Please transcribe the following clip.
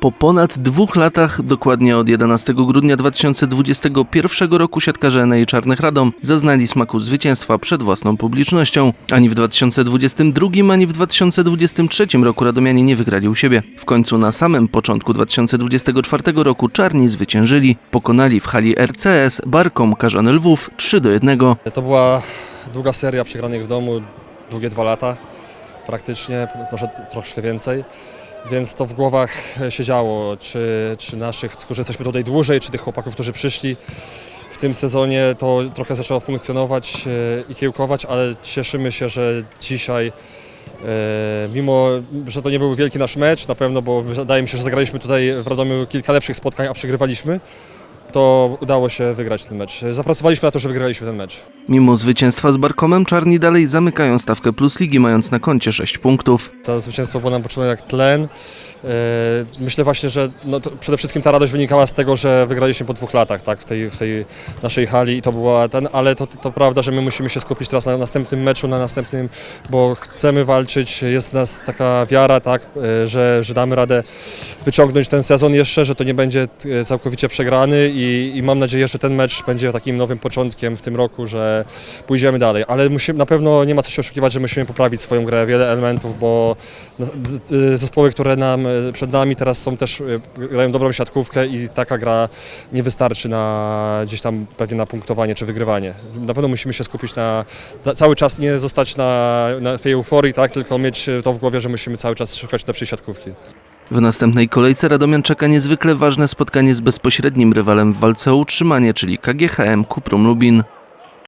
Po ponad dwóch latach, dokładnie od 11 grudnia 2021 roku, siatkarze Enei Czarnych Radom zaznali smaku zwycięstwa przed własną publicznością. Ani w 2022, ani w 2023 roku Radomianie nie wygrali u siebie. W końcu na samym początku 2024 roku Czarni zwyciężyli. Pokonali w hali RCS Barkom Karzany Lwów 3 do 1. To była długa seria przegranych w domu, długie dwa lata praktycznie, może troszkę więcej. Więc to w głowach siedziało, czy, czy naszych, którzy jesteśmy tutaj dłużej, czy tych chłopaków, którzy przyszli w tym sezonie, to trochę zaczęło funkcjonować e, i kiełkować, ale cieszymy się, że dzisiaj, e, mimo że to nie był wielki nasz mecz, na pewno, bo wydaje mi się, że zagraliśmy tutaj w Radomiu kilka lepszych spotkań, a przegrywaliśmy, to udało się wygrać ten mecz. Zapracowaliśmy na to, że wygraliśmy ten mecz. Mimo zwycięstwa z Barkomem Czarni dalej zamykają stawkę plus ligi, mając na koncie 6 punktów. To zwycięstwo było nam potrzebne jak tlen. E, Myślę właśnie, że no przede wszystkim ta radość wynikała z tego, że wygraliśmy po dwóch latach tak, w, tej, w tej naszej hali i to była ten, ale to, to prawda, że my musimy się skupić teraz na następnym meczu, na następnym, bo chcemy walczyć, jest w nas taka wiara, tak, e, że, że damy radę wyciągnąć ten sezon jeszcze, że to nie będzie e, całkowicie przegrany i, i mam nadzieję, że ten mecz będzie takim nowym początkiem w tym roku, że pójdziemy dalej, ale musimy, na pewno nie ma co się oszukiwać, że musimy poprawić swoją grę, wiele elementów, bo zespoły, które nam przed nami teraz są też, e, grają dobrą siatkówkę i taka gra nie wystarczy na gdzieś tam pewnie na punktowanie czy wygrywanie. Na pewno musimy się skupić na, na cały czas nie zostać na, na tej euforii, tak, tylko mieć to w głowie, że musimy cały czas szukać lepszej siatkówki. W następnej kolejce Radomian czeka niezwykle ważne spotkanie z bezpośrednim rywalem w walce o utrzymanie, czyli KGHM Kuprum Lubin.